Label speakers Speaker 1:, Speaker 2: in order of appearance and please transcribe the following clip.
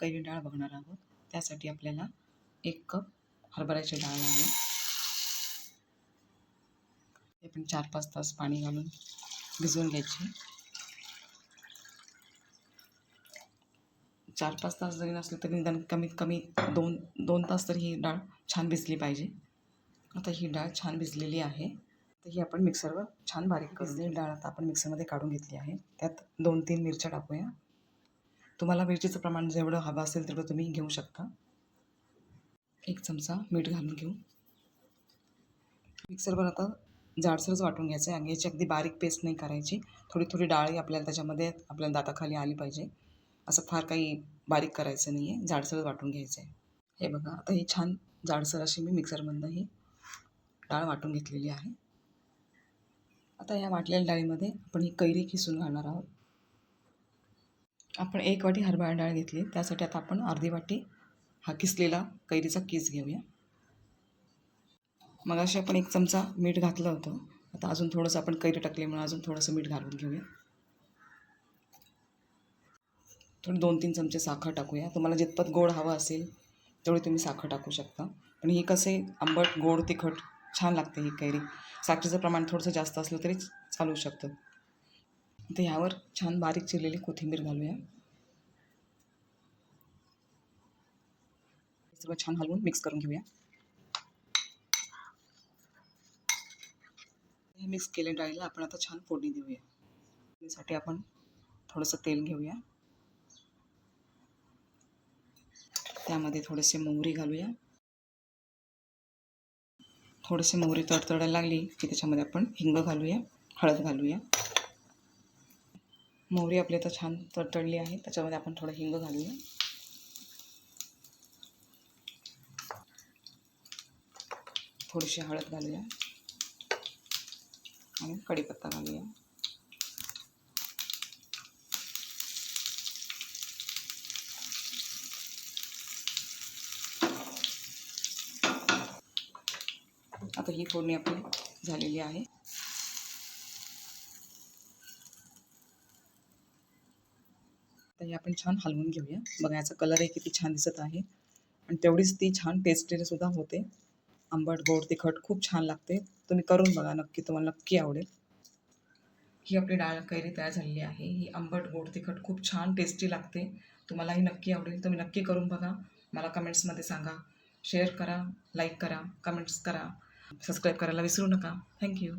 Speaker 1: कैरी डाळ बघणार आहोत. त्यासाठी आपल्याला एक कप हरभऱ्याची डाळ लागेल. ते पण चार पाच तास पाणी घालून भिजवून घ्यायची. चार पाच तास जरी नसले तरी निदान कमीत कमी दोन दोन तास तरी ही डाळ छान भिजली पाहिजे. आता ही डाळ छान भिजलेली आहे. तर ही आपण मिक्सरवर छान बारीक भिजलेली डाळ आता आपण मिक्सरमध्ये काढून घेतली आहे. त्यात दोन तीन मिरच्या टाकूया. तुम्हाला मिरचीचं प्रमाण जेवढं हवं असेल तेवढं तुम्ही घेऊ शकता. एक चमचा मीठ घालून घेऊ. मिक्सरवर आता जाडसरच वाटून घ्यायचं आहे आणि याची अगदी बारीक पेस्ट नाही करायची. थोडी थोडी डाळी आपल्याला त्याच्यामध्ये आपल्याला दाताखाली आली पाहिजे. असं फार काही बारीक करायचं नाही आहे जाडसरच वाटून घ्यायचं आहे. हे बघा आता ही छान जाडसर अशी मी मिक्सरमधनं ही डाळ वाटून घेतलेली आहे. आता या वाटलेल्या डाळीमध्ये आपण ही कैरी खिसून घालणार आहोत. आपण एक वाटी हरभरा डाळ घेतली. त्यासाठी आता आपण अर्धी वाटी हा किसलेला कैरीचा किस घेऊया. मग अशी आपण एक चमचा मीठ घातलं होतं. आता अजून थोडंसं आपण कैरी टाकली म्हणून अजून थोडंसं मीठ घालून घेऊया. थोडी दोन तीन चमचे साखर टाकूया. तुम्हाला जितपत गोड हवं असेल तेवढी तुम्ही साखर टाकू शकता. पण ही कसे आंबट गोड तिखट छान लागते ही कैरी. साखरेचं प्रमाण थोडंसं जास्त असलं तरी चालू शकतं. तर ह्यावर छान बारीक चिरलेली कोथिंबीर घालूया. सगळं छान हलवून मिक्स करून घेऊया. हे मिक्स केले डाळीला आपण आता छान फोडणी देऊया. त्यासाठी आपण थोडंसं तेल घेऊया. त्यामध्ये थोडेसे मोहरी घालूया. थोडेसे मोहरी तडतडायला लागली की त्याच्यामध्ये आपण हिंग घालूया हळद घालूया. मोहरी आपली आता छान तडतडली आहे त्याच्यामध्ये आपण थोडं हिंग घालूया. थोडीशी हळद घालूया. आणि कढीपत्ता घालूया. आता ही फोडणी आपली झालेली आहे. आता हे आपण छान हलवून घेऊया. बघा याचा कलरही किती छान दिसत आहे. आणि तेवढीच ती छान टेस्टीने सुद्धा होते. आंबट गोड तिखट खूप छान लागते. तुम्ही करून बघा नक्की तुम्हाला नक्की आवडेल. ही आपली डाळ कैरी तयार झालेली आहे. ही आंबट गोड तिखट खूप छान टेस्टी लागते. तुम्हालाही नक्की आवडेल. तुम्ही नक्की करून बघा. मला कमेंट्समध्ये सांगा. शेअर करा लाईक करा कमेंट्स करा. सबस्क्राईब करायला विसरू नका. थँक्यू